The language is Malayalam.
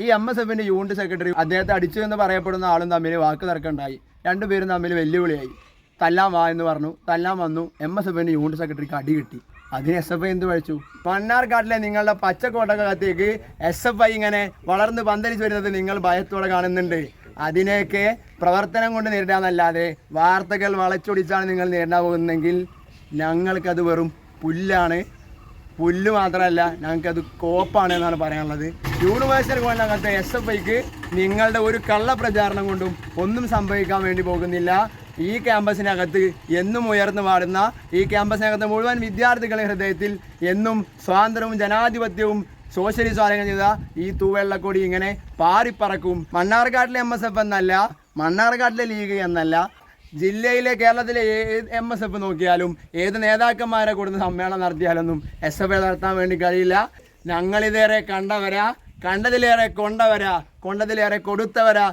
ഈ എം എസ് എഫിന്റെ യൂണിറ്റ് സെക്രട്ടറി അദ്ദേഹത്തെ അടിച്ചു എന്ന് പറയപ്പെടുന്ന ആളും തമ്മിൽ വാക്ക് തർക്കമുണ്ടായി. രണ്ടുപേരും തമ്മിൽ വെല്ലുവിളിയായി. തല്ലാൻ വാ എന്ന് പറഞ്ഞു. തല്ലാൻ വന്നു. എം എസ് എഫിന്റെ യൂണിറ്റ് സെക്രട്ടറിക്ക് അടി കിട്ടി. അതിന് എസ് എഫ് ഐ എന്ത് വഴിച്ചു മണ്ണാർക്കാട്ടിലെ നിങ്ങളുടെ പച്ചക്കോട്ടകത്തേക്ക് എസ് എഫ് ഐ ഇങ്ങനെ വളർന്ന് പന്തലിച്ച് വരുന്നത് നിങ്ങൾ ഭയത്തോടെ കാണുന്നുണ്ട്. അതിനെയൊക്കെ പ്രവർത്തനം കൊണ്ട് നേരിടാന്നല്ലാതെ വാർത്തകൾ വളച്ചൊടിച്ചാണ് നിങ്ങൾ നേരിടാൻ പോകുന്നതെങ്കിൽ ഞങ്ങൾക്കത് വെറും പുല്ലാണ്. പുല്ല് മാത്രമല്ല അത് കോപ്പാണ് എന്നാണ് പറയാനുള്ളത്. യൂണിവേഴ്സൽ അങ്ങനത്തെ എസ് എഫ് ഐക്ക് നിങ്ങളുടെ ഒരു കള്ള പ്രചാരണം കൊണ്ടും ഒന്നും സംഭവിക്കാൻ വേണ്ടി പോകുന്നില്ല. ഈ ക്യാമ്പസിനകത്ത് എന്നും ഉയർന്നു പാടുന്ന ഈ ക്യാമ്പസിനകത്ത് മുഴുവൻ വിദ്യാർത്ഥികളുടെ ഹൃദയത്തിൽ എന്നും സ്വാതന്ത്ര്യവും ജനാധിപത്യവും സോഷ്യലിസ്റ്റ് ആലയം ചെയ്ത ഈ തൂവെള്ളക്കൊടി ഇങ്ങനെ പാറിപ്പറക്കും. മണ്ണാർക്കാട്ടിലെ എം എസ് എഫ് എന്നല്ല മണ്ണാർക്കാട്ടിലെ ലീഗ് എന്നല്ല ജില്ലയിലെ കേരളത്തിലെ എം എസ് എഫ് നോക്കിയാലും ഏത് നേതാക്കന്മാരെ കൊടുത്ത് സമ്മേളനം നടത്തിയാലൊന്നും എസ് എഫ് നടത്താൻ വേണ്ടി കഴിയില്ല. ഞങ്ങളിതേറെ കണ്ടവരാ കണ്ടതിലേറെ കൊണ്ടവരാ കൊണ്ടതിലേറെ കൊടുത്തവരാ.